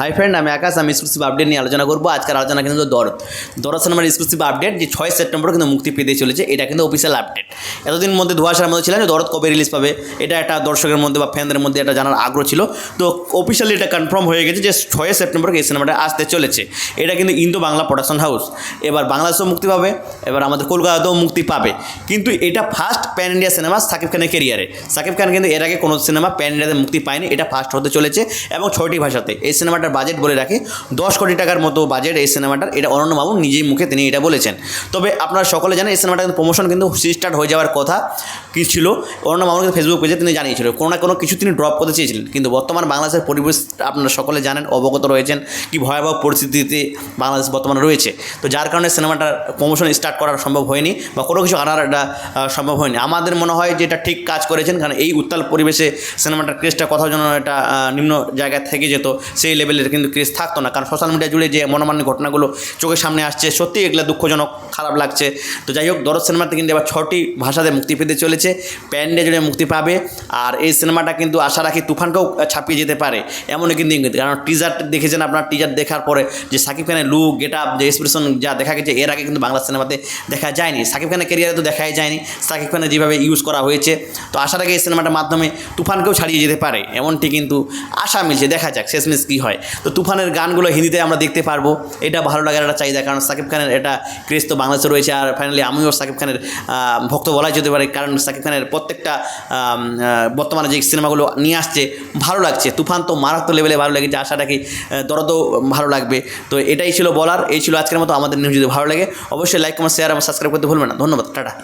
Hi friend আমি আকাশ আমি exclusive update নিয়ে আলোচনা করব। আজকের আলোচনা কিন্তু দরদ। দরদ সিনেমার এক্সক্লুসিভ আপডেট যে ছয় সেপ্টেম্বর কিন্তু মুক্তি পেতে চলেছে, এটা কিন্তু অফিসিয়াল আপডেট এতদিন মধ্যে ধোয়াশার মধ্যে ছিলেন যে দরদ কবে রিলিজ পাবে, এটা একটা দর্শকের মধ্যে বা ফ্যানদের মধ্যে এটা জানার আগ্রহ ছিল। তো অফিসিয়ালি এটা কনফার্ম হয়ে গেছে যে ছয় সেপ্টেম্বর এই সিনেমাটা আসতে চলেছে। এটা কিন্তু ইন্দো বাংলা প্রোডাকশন হাউস এবার বাংলাদেশেও মুক্তি পাবে, এবার আমাদের কলকাতাতেও মুক্তি পাবে। কিন্তু এটা first pan India cinema Shakib খানের কেরিয়ারে সাকিব খান কিন্তু এর আগে কোনো সিনেমা প্যান ইন্ডিয়াতে মুক্তি পায়নি, এটা ফার্স্ট হতে চলেছে। এবং ছয়টি ভাষাতে। এই সিনেমাটার বাজেট বলে রাখি, দশ কোটি টাকার মতো বাজেট এই সিনেমাটার। এটা অনন্য বাবু নিজেই মুখে তিনি এটা বলেছেন। তবে আপনারা সকলে জানেন, এই সিনেমাটা কিন্তু প্রমোশন কিন্তু স্টার্ট হয়ে যাওয়ার কথা কি ছিল? অনন্য বাবু কিন্তু ফেসবুক পেজে তিনি জানিয়েছিল। কোনো না কোনো কিছু তিনি ড্রপ করতে চেয়েছিলেন। কিন্তু বর্তমান বাংলাদেশের পরিবেশ আপনারা সকলে জানেন, অবগত রয়েছেন কি ভয়াবহ পরিস্থিতিতে বাংলাদেশ বর্তমানে রয়েছে। তো যার কারণে সিনেমাটার প্রমোশন স্টার্ট করা সম্ভব হয়নি বা কোনো কিছু আনার এটা সম্ভব হয়নি। আমাদের মনে হয় যে এটা ঠিক কাজ করেছেন, কারণ এই উত্তাল পরিবেশে সিনেমাটার ক্রেজটা কোথাও যেন এটা নিম্ন জায়গায় থেকে যেত, সেই লেভেলের কিন্তু ক্রেজ থাকতো না। কারণ সোশ্যাল মিডিয়া জুড়ে যে মনোমান্য ঘটনাগুলো চোখের সামনে আসছে সত্যি এগুলো দুঃখজনক, খারাপ লাগছে। তো যাই হোক, দরদ সিনেমাতে কিন্তু এবার ছটি ভাষাতে মুক্তি পেতে চলেছে। প্যান্ডে জুড়ে মুক্তি পাবে। আর এই সিনেমাটা কিন্তু আশা রাখি তুফানকেও ছাপিয়ে যেতে পারে। এমনই কিন্তু ইঙ্গিত। কারণ টিজার দেখেছেন আপনার টিজার দেখার পরে যে সাকিব খানের লুক গেট আপ যে এক্সপ্রেশন যা দেখা গেছে, এর আগে কিন্তু বাংলা সিনেমাতে দেখা যায়নি। সাকিব খানের ক্যারিয়ারে তো দেখাই যায়নি। সাকিব খানের যেভাবে ইউজ করা হয়েছে। তো আশা রাখি এই সিনেমাটার মাধ্যমে তুফানকেও ছাড়িয়ে যেতে পারে। এমনটি কিন্তু আশা মিলছে। দেখা যাক, শেষমেশ কী হয়। তো তুফানের গানগুলো হিন্দিতে আমরা দেখতে পারব। এটা ভালো লাগার একটা চাহিদা, কারণ সাকিব খানের এটা ক্রেজ তো বাংলাদেশে রয়েছে। আর ফাইনালি আমিও সাকিব খানের ভক্ত বলাই যেতে পারে, কারণ সাকিব খানের প্রত্যেকটা বর্তমানে যে সিনেমাগুলো নিয়ে আসছে, ভালো লাগছে। তুফান তো মারাত্মক লেভেলে ভালো লেগেছে, আশা রাখি দরদও ভালো লাগবে। তো এটাই ছিল বলার, এই ছিল আজকের মতো, আমাদের নিউজ যদি ভালো লাগে, অবশ্যই লাইক কমেন্ট শেয়ার এবং সাবস্ক্রাইব করতে ভুলবেন না। ধন্যবাদ, টাটা।